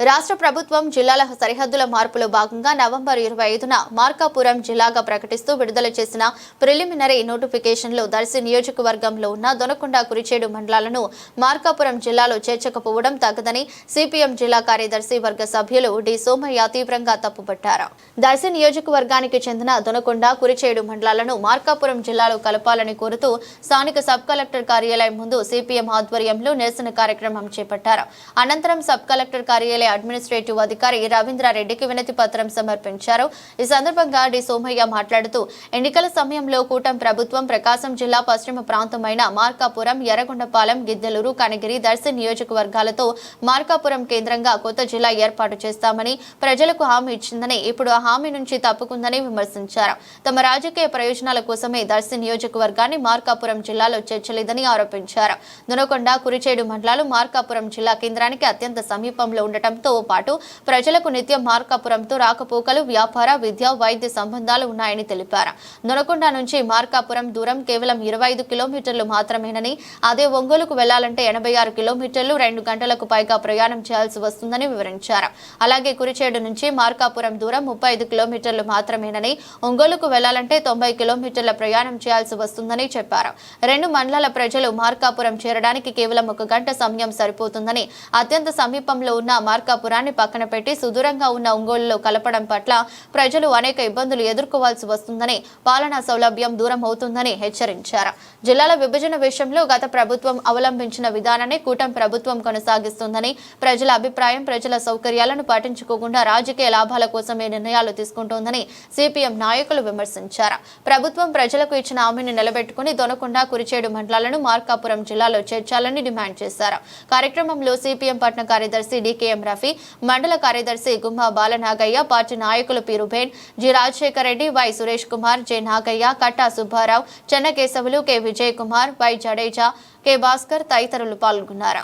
రాష్ట్ర ప్రభుత్వం జిల్లాల సరిహద్దుల మార్పులో భాగంగా నవంబర్ ఇరవై ఐదున మార్కాపురం జిల్లాగా ప్రకటిస్తూ విడుదల చేసిన ప్రిలిమినరీ నోటిఫికేషన్లో దర్శి నియోజకవర్గంలో ఉన్న దొనకొండ కురిచేడు మండలాలను మార్కాపురం జిల్లాలో చేర్చకపోవడం తగదని సిపిఎం జిల్లా కార్యదర్శి వర్గ సభ్యులు డి. సోమయ్య తీవ్రంగా తప్పుపట్టారు. దర్శి నియోజకవర్గానికి చెందిన దొనకొండ కురిచేడు మండలాలను మార్కాపురం జిల్లాలో కలపాలని కోరుతూ స్థానిక సబ్ కలెక్టర్ కార్యాలయం ముందు సిపిఎం ఆధ్వర్యంలో నిరసన కార్యక్రమం చేపట్టారు. అనంతరం సబ్ కలెక్టర్ కార్యాలయం అడ్మినిస్ట్రేటివ్ అధికారి రవీంద్రారెడ్డికి వినతి పత్రం సమర్పించారు. ఈ సందర్భంగా డి. సోమయ్య మాట్లాడుతూ ఎన్నికల సమయంలో కూటమి ప్రభుత్వం ప్రకాశం జిల్లా పశ్చిమ ప్రాంతమైన మార్కాపురం ఎర్రగొండపాలెం గిద్దెలూరు కనగిరి దర్శి నియోజకవర్గాలతో మార్కాపురం కేంద్రంగా కొత్త జిల్లా ఏర్పాటు చేస్తామని ప్రజలకు హామీ ఇచ్చిందని ఇప్పుడు ఆ హామీ నుంచి తప్పుకుందని విమర్శించారు. తమ రాజకీయ ప్రయోజనాల కోసమే దర్శి నియోజకవర్గాన్ని మార్కాపురం జిల్లాలో చేర్చలేదని ఆరోపించారు. దొనకొండ కురిచేడు మండలాలు మార్కాపురం జిల్లా కేంద్రానికి అత్యంత సమీపంలో ఉండటం ఉండటంతో పాటు ప్రజలకు నిత్యం మార్కాపురంతో రాకపోకలు వ్యాపార విద్య వైద్య సంబంధాలు ఉన్నాయని తెలిపారు. దొనకొండ నుంచి మార్కాపురం దూరం కేవలం ఇరవై ఐదు కిలోమీటర్లు మాత్రమేనని అదే ఒంగోలుకు వెళ్ళాలంటే ఎనభై ఆరు కిలోమీటర్లు రెండు గంటలకు పైగా ప్రయాణం చేయాల్సి వస్తుందని వివరించారు. అలాగే కురిచేడు నుంచి మార్కాపురం దూరం ముప్పై ఐదు కిలోమీటర్లు మాత్రమేనని ఒంగోలుకు వెళ్ళాలంటే తొంభై కిలోమీటర్ల ప్రయాణం చేయాల్సి వస్తుందని చెప్పారు. రెండు మండలాల ప్రజలు మార్కాపురం చేరడానికి కేవలం ఒక గంట సమయం సరిపోతుందని అత్యంత సమీపంలో ఉన్న మార్కాపురాన్ని పక్కన పెట్టి సుదూరంగా ఉన్న ఒంగోలులో కలపడం పట్ల ప్రజలు అనేక ఇబ్బందులు ఎదుర్కోవాల్సి వస్తుందని పాలనా సౌలభ్యం దూరం అవుతుందని హెచ్చరించారు. జిల్లాల విభజన విషయంలో గత ప్రభుత్వం అవలంబించిన విధానాన్ని కూటమి ప్రభుత్వం కొనసాగిస్తుందని ప్రజల అభిప్రాయం ప్రజల సౌకర్యాలను పాటించుకోకుండా రాజకీయ లాభాల కోసమే నిర్ణయాలు తీసుకుంటోందని సిపిఎం నాయకులు విమర్శించారు. ప్రభుత్వం ప్రజలకు ఇచ్చిన హామీని నిలబెట్టుకుని దొనకొండ కురిచేడు మండలాలను మార్కాపురం జిల్లాలో చేర్చాలని డిమాండ్ చేశారు. కార్యక్రమంలో సిపిఎం పట్న కార్యదర్శి డికేఎం రఫీ మండల కార్యదర్శి గుమ్మా బాలనాగయ్య పార్టీ నాయకులు P Ruben G Rajasekhara Reddy Y Suresh Kumar J Nagayya Katta Subbarao Chennakesavulu K Vijay Kumar Y Jadeja K Bhaskar తదితరులు పాల్గొన్నారు.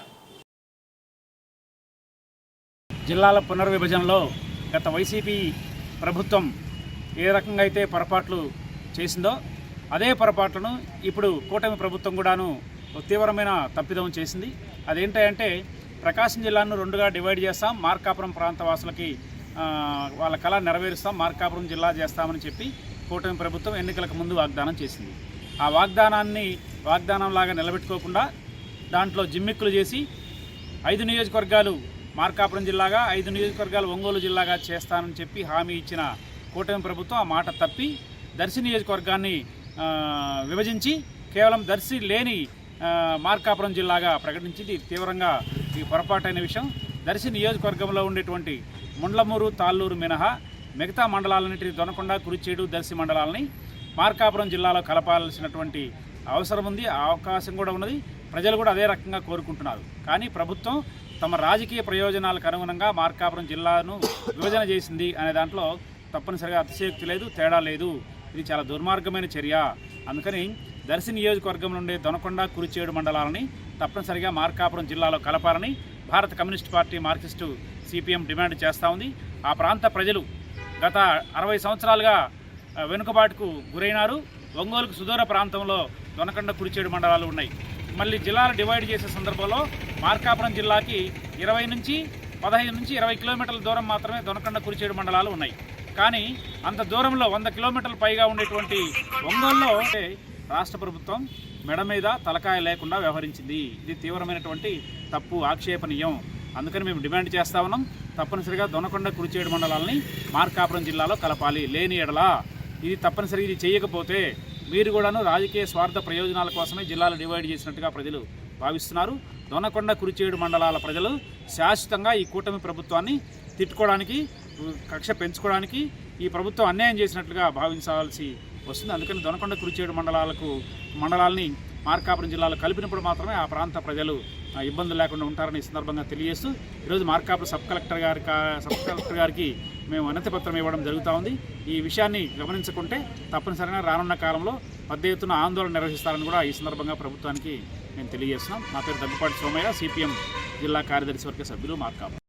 జిల్లాల పునర్విభజనలో గత వైసీపీ ప్రభుత్వం ఏ రకంగా అయితే పొరపాట్లు చేసిందో అదే పొరపాట్లను ఇప్పుడు కూటమి ప్రభుత్వం కూడాను తీవ్రమైన తప్పిదం చేసింది. అదేంటంటే ప్రకాశం జిల్లాను రెండుగా డివైడ్ చేస్తాం. మార్కాపురం ప్రాంత వాసులకి వాళ్ళ కళ నెరవేరుస్తాం. మార్కాపురం జిల్లా చేస్తామని చెప్పి కూటమి ప్రభుత్వం ఎన్నికలకు ముందు వాగ్దానం చేసింది. ఆ వాగ్దానాన్ని వాగ్దానంలాగా నిలబెట్టుకోకుండా దాంట్లో జిమ్మిక్కులు చేసి ఐదు నియోజకవర్గాలు మార్కాపురం జిల్లాగా ఐదు నియోజకవర్గాలు ఒంగోలు జిల్లాగా చేస్తానని చెప్పి హామీ ఇచ్చిన కూటమి ప్రభుత్వం ఆ మాట తప్పి దర్శి నియోజకవర్గాన్ని విభజించి కేవలం దర్శి లేని మార్కాపురం జిల్లాగా ప్రకటించింది. తీవ్రంగా ఈ పొరపాటైన విషయం దర్శి నియోజకవర్గంలో ఉండేటువంటి ముండ్లమూరు తాళ్ళూరు మినహా మిగతా మండలాలన్నింటినీ దొనకొండ కురిచేడు దర్శి మండలాలని మార్కాపురం జిల్లాలో కలపాల్సినటువంటి అవసరం ఉంది అవకాశం కూడా ఉన్నది. ప్రజలు కూడా అదే రకంగా కోరుకుంటున్నారు. కానీ ప్రభుత్వం తమ రాజకీయ ప్రయోజనాలకు అనుగుణంగా మార్కాపురం జిల్లాను విభజన చేసింది అనే దాంట్లో తప్పనిసరిగా అతిశయోక్తి లేదు తేడా లేదు. ఇది చాలా దుర్మార్గమైన చర్య. అందుకని దర్శి నియోజకవర్గం నుండి దొనకొండ కురిచేడు మండలాలని తప్పనిసరిగా మార్కాపురం జిల్లాలో కలపాలని భారత communist party Marxist CPM demand చేస్తూ ఉంది. ఆ ప్రాంత ప్రజలు గత అరవై సంవత్సరాలుగా వెనుకబాటుకు గురైనారు. ఒంగోలుకు సుదూర ప్రాంతంలో దొనకొండ కురిచేడు మండలాలు ఉన్నాయి. మళ్ళీ జిల్లాలు డివైడ్ చేసే సందర్భంలో మార్కాపురం జిల్లాకి ఇరవై నుంచి పదహైదు నుంచి ఇరవై కిలోమీటర్ల దూరం మాత్రమే దొనకొండ కురిచేడు మండలాలు ఉన్నాయి. కానీ అంత దూరంలో వంద కిలోమీటర్ల పైగా ఉండేటువంటి ఒంగోలులో రాష్ట్ర ప్రభుత్వం మెడ మీద తలకాయ లేకుండా వ్యవహరించింది. ఇది తీవ్రమైనటువంటి తప్పు ఆక్షేపణీయం. అందుకని మేము డిమాండ్ చేస్తా ఉన్నాం. తప్పనిసరిగా దొనకొండ కురిచేడు మండలాలని మార్కాపురం జిల్లాలో కలపాలి. లేని ఎడల ఇది తప్పనిసరిగా ఇది చేయకపోతే మీరు కూడాను రాజకీయ స్వార్థ ప్రయోజనాల కోసమే జిల్లాలు డివైడ్ చేసినట్టుగా ప్రజలు భావిస్తున్నారు. దొనకొండ కురిచేడు మండలాల ప్రజలు శాశ్వతంగా ఈ కూటమి ప్రభుత్వాన్ని తిట్టుకోవడానికి కక్ష పెంచుకోవడానికి ఈ ప్రభుత్వం అన్యాయం చేసినట్లుగా భావించాల్సి వస్తుంది. అందుకని దొనకొండ కురిచేడు మండలాలకు మండలాల్ని మార్కాపురం జిల్లాలో కలిపినప్పుడు మాత్రమే ఆ ప్రాంత ప్రజలు ఇబ్బందులు లేకుండా ఉంటారని ఈ సందర్భంగా తెలియజేస్తూ ఈరోజు మార్కాపురం సబ్ కలెక్టర్ గారి సబ్ కలెక్టర్ గారికి మేము వినతి పత్రం ఇవ్వడం జరుగుతూ ఉంది. ఈ విషయాన్ని గమనించుకుంటే తప్పనిసరిగా రానున్న కాలంలో పెద్ద ఎత్తున ఆందోళన నిర్వహిస్తారని కూడా ఈ సందర్భంగా ప్రభుత్వానికి మేము తెలియజేస్తున్నాం. నా పేరు దగ్గుపాటి సోమయ్య సిపిఎం జిల్లా కార్యదర్శి వర్గ సభ్యులు మార్కాపురం.